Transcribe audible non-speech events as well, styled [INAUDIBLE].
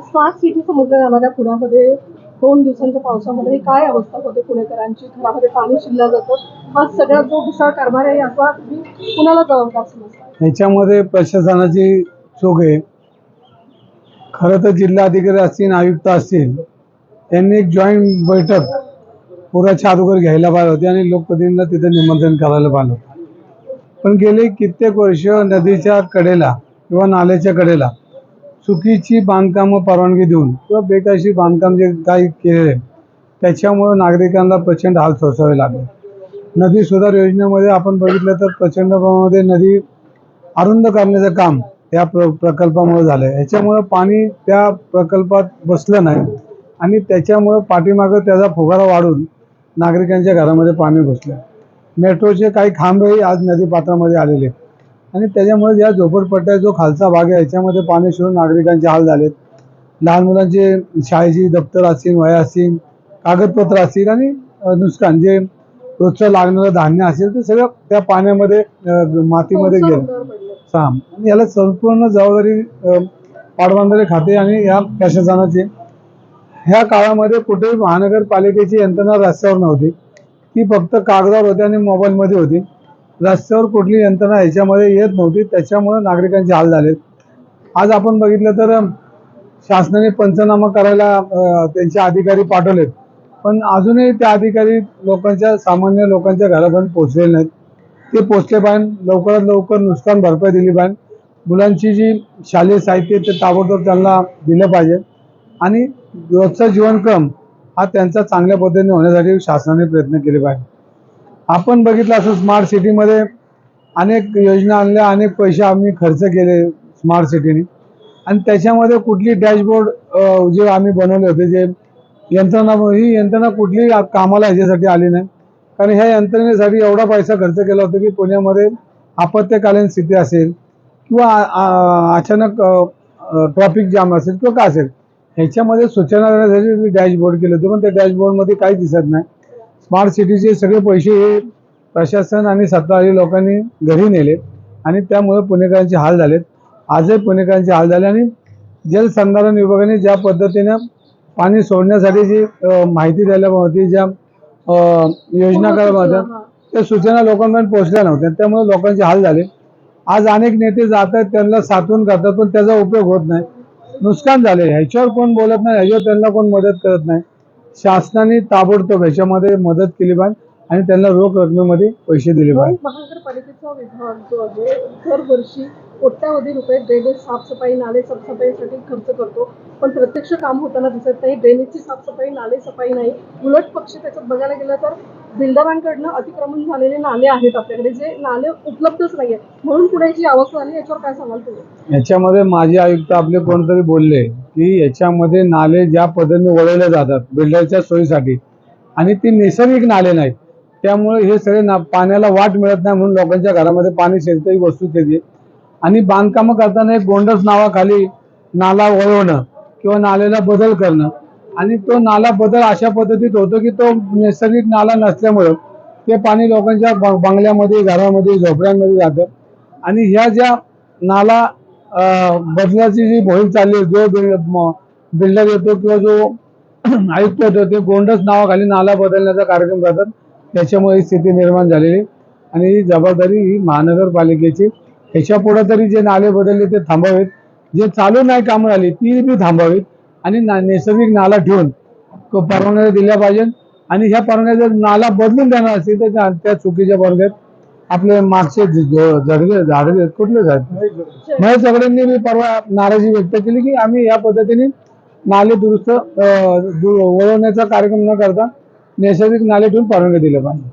Smart city समजल्या जाणाऱ्या पुण्यामध्ये दोन दिवसांच्या पावसामध्ये काय अवस्था होते पुणेकरांची? घरामध्ये पाणी शिरलं जातं. हा सगळ्यात जो विशाळ कारभार आहे याचा तुम्ही कुणाला जबाबदार समजता? ह्याच्यामध्ये प्रशासनाची चूक आहे. खरं तर जिल्हाधिकारी असतील आयुक्त असतील त्यांनी एक जॉईंट बैठक पुराच्या अगोदर घ्यायला पाहिजे होती आणि लोकप्रतिनिधींना तिथे निमंत्रण करायला पाहिजे होतं. पण गेले कित्येक वर्ष नदीच्या कडेला किंवा नाल्याच्या कडेला चुकीची बांधकामं परवानगी देऊन किंवा बेकायशी बांधकाम जे काही केले त्याच्यामुळं नागरिकांना प्रचंड हाल सोसावे लागले. नदी सुधार योजनेमध्ये आपण बघितलं तर प्रचंड प्रमाणामध्ये नदी अरुंद करण्याचं काम या प्र प्रकल्पामुळे झालं आहे ह्याच्यामुळं पाणी त्या प्रकल्पात बसलं नाही आणि त्याच्यामुळं पाठीमागं त्याचा फुगारा वाढून नागरिकांच्या घरामध्ये पाणी घुसलं. मेट्रोचे काही खांबही आज नदी पात्रामध्ये आलेले आहेत. आणि त्याच्यामुळे ज्या झोपडपट्ट्या जो खालचा भाग आहे याच्यामध्ये पाणी शिरून नागरिकांचे हाल झालेत. लहान मुलांचे शाळेची दप्तर असतील वह्या असतील कागदपत्र असतील आणि नुकसान. जे रोजचं लागणारं धान्य असेल ते सगळं त्या पाण्यामध्ये मातीमध्ये गेलं. साम आणि याला संपूर्ण जबाबदारी अ, पाटबंधारे खाते आणि या प्रशासनाची. ह्या काळामध्ये कुठेही महानगरपालिकेची यंत्रणा रस्त्यावर नव्हती. ती फक्त कागदावर होती आणि मोबाईलमध्ये होती. रस्त्यावर कुठली यंत्रणा ह्याच्यामध्ये येत नव्हती त्याच्यामुळे नागरिकांचे हाल झालेत आज आपण बघितलं तर शासनाने पंचनामा करायला त्यांचे अधिकारी पाठवलेत. पण अजूनही त्या अधिकारी लोकांच्या सामान्य लोकांच्या घरापर्यंत पोहोचलेले नाहीत. ते पोचले पाहिजे लवकरात लवकर नुकसान भरपाई दिली पाहिजे मुलांची जी शालेय साहित्य ते ताबडतोब त्यांना दिलं पाहिजे. आणि रोजचा जीवनक्रम हा त्यांचा चांगल्या पद्धतीने होण्यासाठी शासनाने प्रयत्न केले पाहिजे. आपण बघितलं असं स्मार्ट सिटीमध्ये अनेक योजना आणल्या अनेक पैसे आम्ही खर्च केले स्मार्ट सिटीने आणि त्याच्यामध्ये कुठली डॅशबोर्ड जे आम्ही बनवले होते जे यंत्रणा ही यंत्रणा कुठली कामाला ह्याच्यासाठी आली नाही. कारण ह्या यंत्रणेसाठी एवढा पैसा खर्च केला होता की पुण्यामध्ये आपत्कालीन स्थिती असेल किंवा अचानक ट्रॅफिक जाम असेल किंवा का असेल ह्याच्यामध्ये सूचना देण्यासाठी डॅशबोर्ड केले होते पण त्या डॅशबोर्डमध्ये काही दिसत नाही. स्मार्ट सिटीचे सगळे पैसे हे प्रशासन आणि सत्ताधारी लोकांनी घरी नेले आणि त्यामुळे पुणेकरांचे हाल झालेत. आजही पुणेकरांचे हाल झाले आणि जलसंधारण विभागाने ज्या पद्धतीनं पाणी सोडण्यासाठी जी माहिती द्यायला होती ज्या योजना करायला होत्या हा. त्या सूचना लोकांपर्यंत पोहोचल्या नव्हत्या. त्यामुळे लोकांचे हाल झाले. आज अनेक नेते जातात त्यांना साठवून करतात पण त्याचा उपयोग होत नाही. नुकसान झाले. ह्याच्यावर कोण बोलत नाही ह्याच्यावर त्यांना कोण मदत करत नाही. शासनाने ताबडतोब ह्याच्यामध्ये मदत केली पाहिजे आणि त्यांना रोख रकमेमध्ये पैसे दिले पाहिजे. महानगरपालिकेचा विभाग जो आहे दरवर्षी कोट्यावधी रुपये ड्रेनेज साफसफाई नाले साफसफाईसाठी खर्च करतो. पण प्रत्यक्ष काम होताना दिसत नाही ड्रेनेजची साफसफाई नाले सफाई नाही. उलट पक्षी त्याच्यात बघायला गेलं तर बिल्डरांकडनं अतिक्रमण झालेले नाले आहेत आपल्याकडे जे नाले उपलब्धच नाहीये म्हणून पुण्याची अवस्था झाली याच्यावर काय सांगाल तुम्ही? याच्यामध्ये माजी आयुक्त आपले कोणतरी बोलले की याच्यामध्ये नाले ज्या पद्धतीने वळवले जातात बिल्डरच्या सोयीसाठी. आणि ती नैसर्गिक नाले नाहीत. त्यामुळे हे सगळे ना पाण्याला वाट मिळत नाही म्हणून लोकांच्या घरामध्ये पाणी शिरतं ही वस्तू त्याची. आणि बांधकामं करताना एक गोंडस नावाखाली नाला वळवणं किंवा नाल्याला बदल करणं. आणि तो नाला बदल अशा पद्धतीत होतो की तो नैसर्गिक नाला नसल्यामुळं ते पाणी लोकांच्या ब- बंगल्यामध्ये घरामध्ये झोपड्यांमध्ये जातं. आणि ह्या ज्या नाला बदलाची जी मोहीम चालली आहे जो बिल्डर येतो किंवा जो [CLEARS THROAT] आयुक्त येतो ते गोंडस नावाखाली नाला बदलण्याचा कार्यक्रम करतात. त्याच्यामुळे ही स्थिती निर्माण झालेली आणि ही जबाबदारी ही महानगरपालिकेची. ह्याच्या पुढे तरी जे नाले बदलले ते थांबावेत. जे चालू नाही कामं झाली ती बी थांबावीत. आणि ना- नैसर्गिक नाला ठेवून तो परवानग्या दिल्या पाहिजे. आणि ह्या परवान्या जर नाला बदलून देणार असतील तर त्या- चुकीच्या परवानग्यात आपले मागचे झ- झडगे कुठले झाड? महेश सगळ्यांनी मी परवा नाराजी व्यक्त केली की आम्ही या पद्धतीने नाले दुरुस्त वळवण्याचा कार्यक्रम न करता नैसर्गिक नाले ठेवून परवानगी दिल्या पाहिजे.